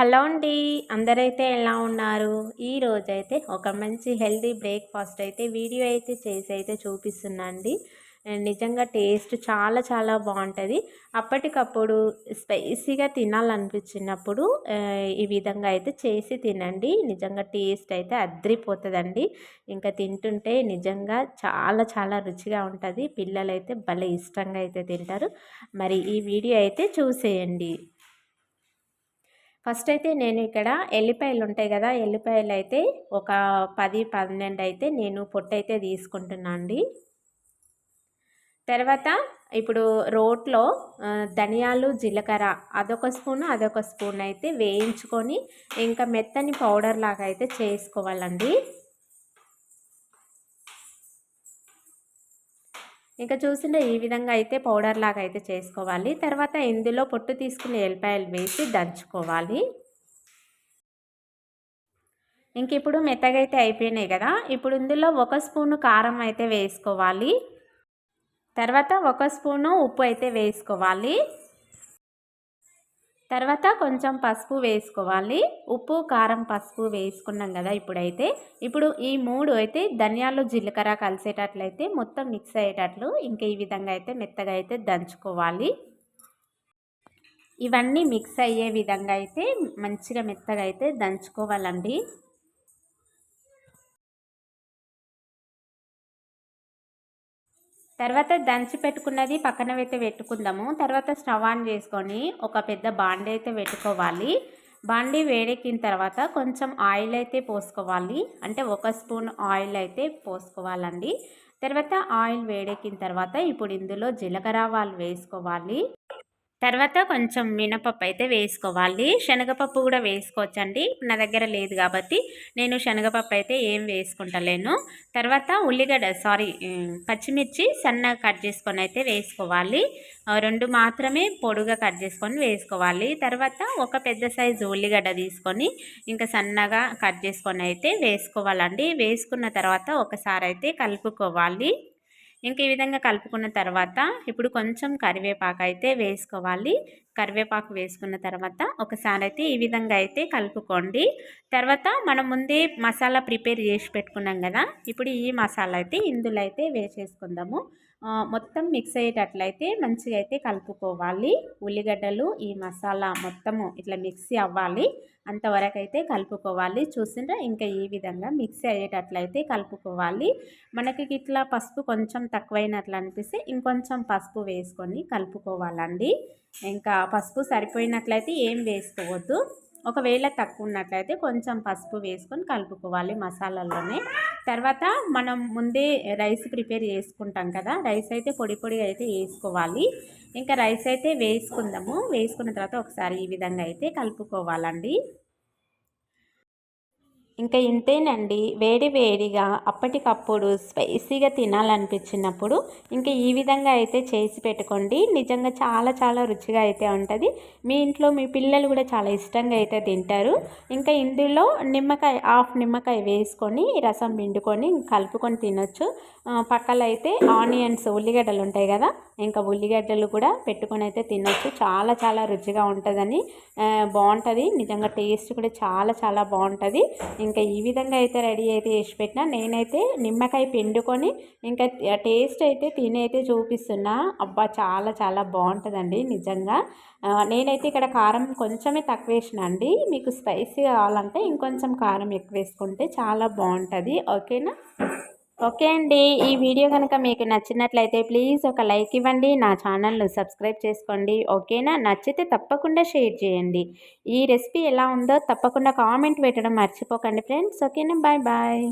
Hello అండి. అందరైతే ఎలా ఉన్నారు? ఈ రోజైతే ఒక మంచి హెల్దీ బ్రేక్ఫాస్ట్ అయితే వీడియో అయితే చేసి అయితే చూపిస్తున్నా అండి నిజంగా టేస్ట్ చాలా చాలా బాగుంటుంది. అప్పటికప్పుడు స్పైసీగా తినాలనిపించినప్పుడు ఈ విధంగా అయితే చేసి తినండి. నిజంగా టేస్ట్ అయితే అద్రిపోతుందండి. ఇంకా తింటుంటే నిజంగా చాలా చాలా రుచిగా ఉంటుంది. పిల్లలైతే భలే ఇష్టంగా అయితే తింటారు. మరి ఈ వీడియో అయితే చూసేయండి. ఫస్ట్ అయితే నేను ఇక్కడ ఎల్లిపాయలు ఉంటాయి కదా ఎల్లిపాయలు అయితే ఒక పది పన్నెండు అయితే నేను పొట్టు అయితే తీసుకుంటున్నా అండి తర్వాత ఇప్పుడు రోట్లో ధనియాలు జీలకర్ర అదొక స్పూన్ అదొక స్పూన్ అయితే వేయించుకొని ఇంకా మెత్తని పౌడర్ లాగా అయితే చేసుకోవాలండి. ఇంకా చూసిండే ఈ విధంగా అయితే పౌడర్ లాగా అయితే చేసుకోవాలి. తర్వాత ఇందులో పొట్టు తీసుకుని ఎల్లిపాయలు వేసి దంచుకోవాలి. ఇంక ఇప్పుడు మెత్తగా అయితే అయిపోయినాయి కదా. ఇప్పుడు ఇందులో ఒక స్పూను కారం అయితే వేసుకోవాలి. తర్వాత ఒక స్పూను ఉప్పు అయితే వేసుకోవాలి. తర్వాత కొంచెం పసుపు వేసుకోవాలి. ఉప్పు కారం పసుపు వేసుకున్నాం కదా ఇప్పుడైతే. ఇప్పుడు ఈ మూడు అయితే ధనియాలు జీలకర్ర కలిసేటట్లయితే మొత్తం మిక్స్ అయ్యేటట్లు ఇంకా ఈ విధంగా అయితే మెత్తగా అయితే దంచుకోవాలి. ఇవన్నీ మిక్స్ అయ్యే విధంగా అయితే మంచిగా మెత్తగా అయితే దంచుకోవాలండి. తర్వాత దంచి పెట్టుకున్నది పక్కన అయితే పెట్టుకుందాము. తర్వాత స్టవ్ ఆన్ చేసుకొని ఒక పెద్ద బాండీ అయితే పెట్టుకోవాలి. బాండీ వేడెక్కిన తర్వాత కొంచెం ఆయిల్ అయితే పోసుకోవాలి. అంటే ఒక స్పూన్ ఆయిల్ అయితే పోసుకోవాలండి. తర్వాత ఆయిల్ వేడెక్కిన తర్వాత ఇప్పుడు ఇందులో జీలకర్ర వాళ్ళు వేసుకోవాలి. తర్వాత కొంచెం మినపప్పు అయితే వేసుకోవాలి. శనగపప్పు కూడా వేసుకోవచ్చండి. నా దగ్గర లేదు కాబట్టి నేను శనగపప్పు అయితే ఏం వేసుకుంటలేను. తర్వాత ఉల్లిగడ్డ సారీ పచ్చిమిర్చి సన్నగా కట్ చేసుకొని అయితే వేసుకోవాలి. రెండు మాత్రమే పొడుగా కట్ చేసుకొని వేసుకోవాలి. తర్వాత ఒక పెద్ద సైజు ఉల్లిగడ్డ తీసుకొని ఇంకా సన్నగా కట్ చేసుకొని అయితే వేసుకోవాలండి. వేసుకున్న తర్వాత ఒకసారి అయితే కలుపుకోవాలి. ఇంకా ఈ విధంగా కలుపుకున్న తర్వాత ఇప్పుడు కొంచెం కరివేపాకు అయితే వేసుకోవాలి. కరివేపాకు వేసుకున్న తర్వాత ఒకసారి అయితే ఈ విధంగా అయితే కలుపుకోండి. తర్వాత మనం ముందే మసాలా ప్రిపేర్ చేసి పెట్టుకున్నాం కదా ఇప్పుడు ఈ మసాలా అయితే ఇందులో అయితే వేసేసుకుందాము. మొత్తం మిక్స్ అయ్యేటట్లయితే మంచిగా అయితే కలుపుకోవాలి. ఉల్లిగడ్డలు ఈ మసాలా మొత్తము ఇట్లా మిక్సీ అవ్వాలి. అంతవరకు అయితే కలుపుకోవాలి. చూసిండ్రా? ఇంకా ఈ విధంగా మిక్సీ అయ్యేటట్లయితే కలుపుకోవాలి. మనకి ఇట్లా పసుపు కొంచెం తక్కువైనట్లు అనిపిస్తే ఇంకొంచెం పసుపు వేసుకొని కలుపుకోవాలండి. ఇంకా పసుపు సరిపోయినట్లయితే ఏం వేసుకోవద్దు. ఒకవేళ తక్కువ ఉన్నట్లయితే కొంచెం పసుపు వేసుకొని కలుపుకోవాలి మసాలాలోనే తర్వాత మనం ముందే రైస్ ప్రిపేర్ చేసుకుంటాం కదా రైస్ అయితే పొడి పొడిగా అయితే వేసుకోవాలి. ఇంకా రైస్ అయితే వేసుకుందాము. వేసుకున్న తర్వాత ఒకసారి ఈ విధంగా అయితే కలుపుకోవాలండి. ఇంకా ఇంతేనండి. వేడి వేడిగా అప్పటికప్పుడు స్పైసీగా తినాలనిపించినప్పుడు ఇంకా ఈ విధంగా అయితే చేసి పెట్టుకోండి. నిజంగా చాలా చాలా రుచిగా అయితే ఉంటుంది. మీ ఇంట్లో మీ పిల్లలు కూడా చాలా ఇష్టంగా అయితే తింటారు. ఇంకా ఇందులో నిమ్మకాయ హాఫ్ నిమ్మకాయ వేసుకొని రసం పిండుకొని కలుపుకొని తినొచ్చు. పక్కల అయితే ఆనియన్స్ ఉల్లిగడ్డలు ఉంటాయి కదా ఇంకా ఉల్లిగడ్డలు కూడా పెట్టుకొని అయితే తినొచ్చు. చాలా చాలా రుచిగా ఉంటుందని బాగుంటుంది. నిజంగా టేస్ట్ కూడా చాలా చాలా బాగుంటుంది. ఇంకా ఈ విధంగా అయితే రెడీ అయితే చేసి పెట్టినా. నేనైతే నిమ్మకాయ పిండుకొని ఇంకా టేస్ట్ అయితే తినైతే చూపిస్తున్నా. అబ్బా చాలా చాలా బాగుంటుందండి నిజంగా. నేనైతే ఇక్కడ కారం కొంచెమే తక్కువ వేసిన అండి. మీకు స్పైసీ కావాలంటే ఇంకొంచెం కారం ఎక్కువ వేసుకుంటే చాలా బాగుంటుంది. ఓకేనా? ఓకే అండి. ఈ వీడియో కనుక మీకు నచ్చినట్లయితే ప్లీజ్ ఒక లైక్ ఇవ్వండి. నా ఛానల్ను సబ్స్క్రైబ్ చేసుకోండి. ఓకేనా? నచ్చితే తప్పకుండా షేర్ చేయండి. ఈ రెసిపీ ఎలా ఉందో తప్పకుండా కామెంట్ పెట్టడం మర్చిపోకండి ఫ్రెండ్స్. ఓకేనా? Bye bye.